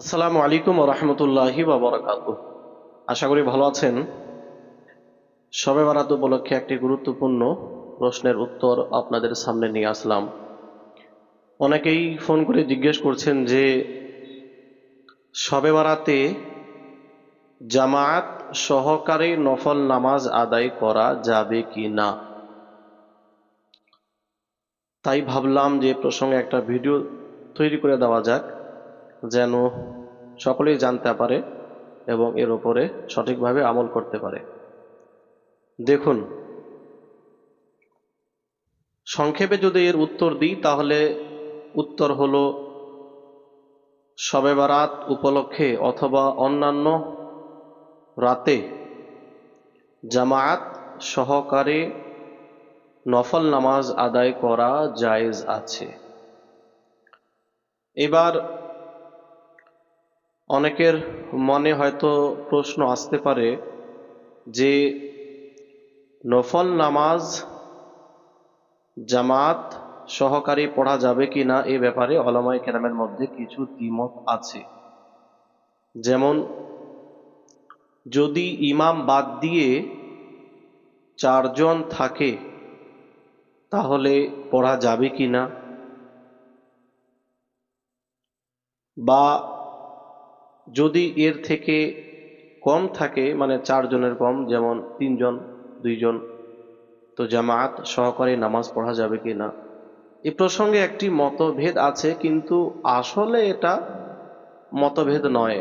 আসসালামু আলাইকুম রহমতুল্লাহি বাবরাকাত আশা করি ভালো আছেন। সবে বারাত উপলক্ষে একটি গুরুত্বপূর্ণ প্রশ্নের উত্তর আপনাদের সামনে নিয়ে আসলাম। অনেকেই ফোন করে জিজ্ঞেস করছেন যে সবে বারাতে জামায়াত সহকারে নফল নামাজ আদায় করা যাবে কি না? তাই ভাবলাম যে প্রসঙ্গে একটা ভিডিও তৈরি করে দেওয়া যাক। যেন সকলেই জানতে পারে এবং এর ওপরে সঠিকভাবে আমল করতে পারে। দেখুন, সংক্ষেপে যদি এর উত্তর দিই, তাহলে উত্তর হলো শবে বারাত উপলক্ষে অথবা অন্যান্য রাতে জামায়াত সহকারে নফল নামাজ আদায় করা জায়েজ আছে। এবার অনেকের মনে হয়তো প্রশ্ন আসতে পারে যে নফল নামাজ জামাত সহকারী পড়া যাবে কি না এ ব্যাপারে অলমাই কেরামের মধ্যে কিছু দ্বিমত আছে। যেমন, যদি ইমাম বাদ দিয়ে চারজন থাকে, তাহলে পড়া যাবে কি না? বা যদি এর থেকে কম থাকে মানে চারজনের কম, যেমন তিনজন, দুইজন, তো জামাত সহকারে নামাজ পড়া যাবে কি না? এ প্রসঙ্গে একটি মতভেদ আছে, কিন্তু আসলে এটা মতভেদ নয়।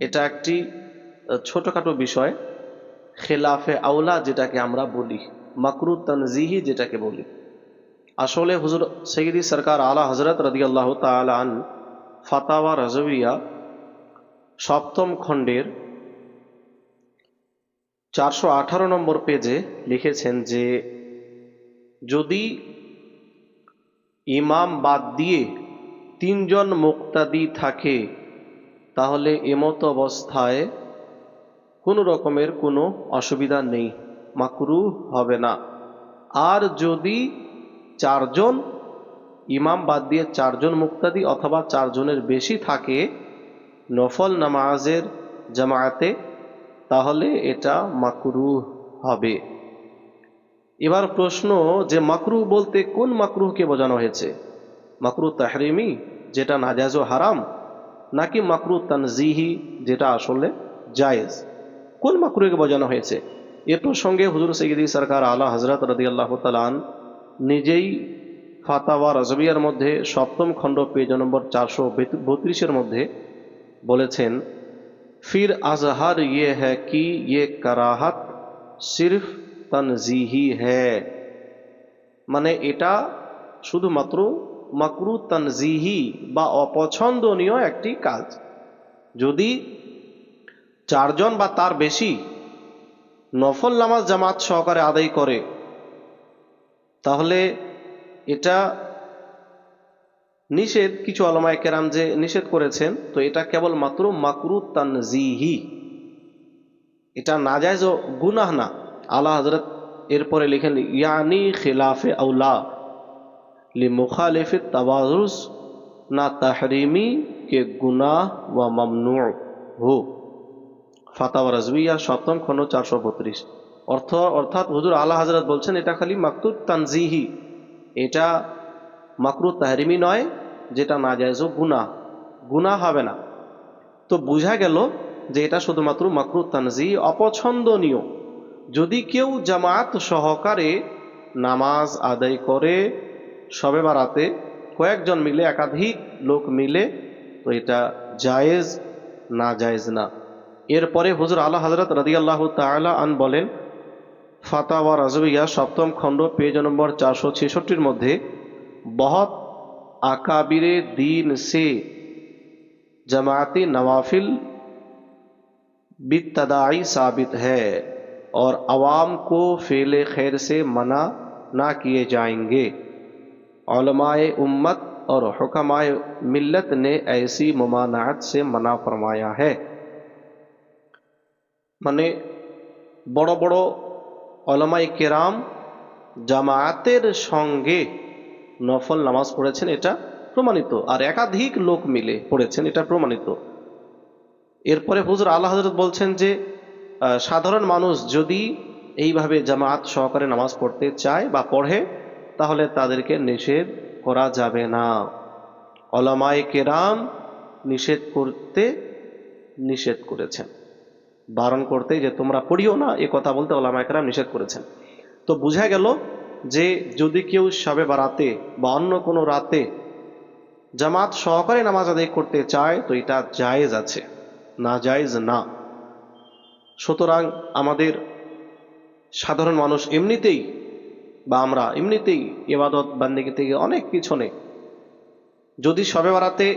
এটা একটি ছোটখাটো বিষয়। খেলাফে আউলা যেটাকে আমরা বলি, মাকরু তানজিহি যেটাকে বলি। আসলে হুজুর সৈয়দি সরকার আলা হজরত রদিয়াল্লাহ তালান ফাতাওয়া রাজবিয়া সপ্তম খণ্ডের চারশো আঠারো নম্বর পেজে লিখেছেন যে, যদি ইমাম বাদ দিয়ে তিনজন মুক্তাদি থাকে, তাহলে এমত অবস্থায় কোনো রকমের কোনো অসুবিধা নেই, মাকরু হবে না। আর যদি চারজন, ইমাম বাদ দিয়ে চারজন মুক্তাদি অথবা চারজনের বেশি থাকে নফল নামাজের জামায়াতে, তাহলে এটা মাকরু হবে। এবার প্রশ্ন, যে মাকরু বলতে কোন মাকরুহকে বোঝানো হয়েছে? মাকরু তাহরিমি, যেটা নাজাজ হারাম, নাকি মাকরু তানজিহি, যেটা আসলে জায়েজ? কোন মাকরুকে বোঝানো হয়েছে? এ প্রসঙ্গে হুজুর সৈয়দি সরকার আলা হজরত রদি আল্লাহ তালান নিজেই ফাতাওয়া রজবিয়ার মধ্যে সপ্তম খণ্ড, পেজ নম্বর চারশো বত্রিশের মধ্যে বলেছেন, ফির আজহার ইয়ে হ্যাঁ কি ইয়ে কারাহাত, সির্ফ তনজিহি হ্যাঁ মানে এটা শুধুমাত্র মাকরু তনজিহি বা অপছন্দনীয় একটি কাজ। যদি চারজন বা তার বেশি নফল নামাজ জামাত সহকারে আদায় করে, তাহলে এটা নিষেধ কিছু আলমায় কেরাম যে নিষেধ করেছেন, তো এটা কেবল মাত্র মাকরু তানজিহি। এটা নাজায়জ গুনাহ না। আল্লাহ হজরত এরপরে লিখেন, ইয়ানি খিলাফে আউলা লি মুখালিফে তাবাজুস না তাহরিমি কে গুনাহ ওয়া মামনু হু ফাতাওয়া রাজবিয়া, সপ্তম খণ্ড, চারশো বত্রিশ। অর্থ, অর্থাৎ হুজুর আল্লাহ হজরত বলছেন, এটা খালি মাকতুর তানজিহি। এটা মাকরু তাহরিমি নয় যেটা না যায় গুনাহ। গুনাহ হবে না। তো বোঝা গেল যে এটা শুধুমাত্র মাকরু তানজি অপছন্দনীয়। যদি কেউ জামাত সহকারে নামাজ আদায় করে, সবে বাড়াতে কয়েকজন মিলে, একাধিক লোক মিলে, তো এটা জায়েজ না জায়েজ না। এরপরে হুজুর আল্লাহ হজরত রাজিয়াল্লাহ তালা আন বলেন, ফাতাওয়া রাজবিয়া সপ্তম খণ্ড, পেজ নম্বর চারশো ছেষট্টির মধ্যে, বহৎ आकाबिर दीन से जमाती नवाफिल बितदाई साबित है और आवाम को फेल खैर से मना ना किए जाएंगे उलमाए उम्मत और हुक्माए मिल्लत ने ऐसी ममानात से मना फरमाया है মানে বড় বড় অলমাই কেরাম জামায়াতের সঙ্গে নফল নামাজ পড়েছেন, এটা প্রমাণিত। আর একাধিক লোক মিলে পড়েছেন, এটা প্রমাণিত। এরপরে হুজুর আল্লাহ হজরত বলছেন যে সাধারণ মানুষ যদি এইভাবে জামাত সহকারে নামাজ পড়তে চায় বা পড়ে, তাহলে তাদেরকে নিষেধ করা যাবে না। অলামায় কেরাম নিষেধ করতে নিষেধ করেছেন। বারণ করতে যে তোমরা পড়িও না, এ কথা বলতে ওলামায় কেরাম নিষেধ করেছেন। তো বুঝা গেল যে যদি কেউ সবে বারাতে বা অন্য কোনো রাতে জামাত সহকারে নামাজ আদায় করতে চায়, তো এটা জায়েজ আছে। না, জায়েজ না। সুতরাং আমাদের সাধারণ মানুষ এমনিতেই বা আমরা এমনিতেই এবাদত বান্দিগি থেকে অনেক পিছনে। যদি সবে বারাতে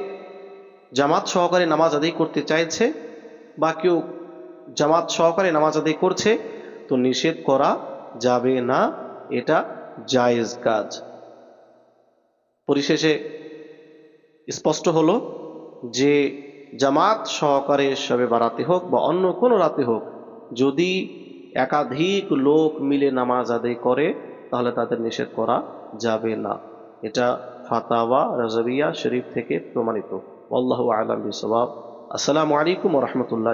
জামাত সহকারে নামাজ আদায় করতে চাইছে বা কেউ জামাত সহকারে নামাজ আদায় করছে, তো নিষেধ করা যাবে না। এটা জায়েজ কাজ। পরিশেষে স্পষ্ট হলো যে জামাত সহকারে সবে বারাতে হোক বা অন্য কোনো রাতে হোক, যদি একাধিক লোক মিলে নামাজ আদায় করে, তাহলে তাদের নিষেধ করা যাবে না। এটা ফাতাওয়া রাজাবিয়া শরীফ থেকে প্রমাণিত। আল্লাহ আলম বিসবাব আসসালামু আলাইকুম রহমতুল্লাহ।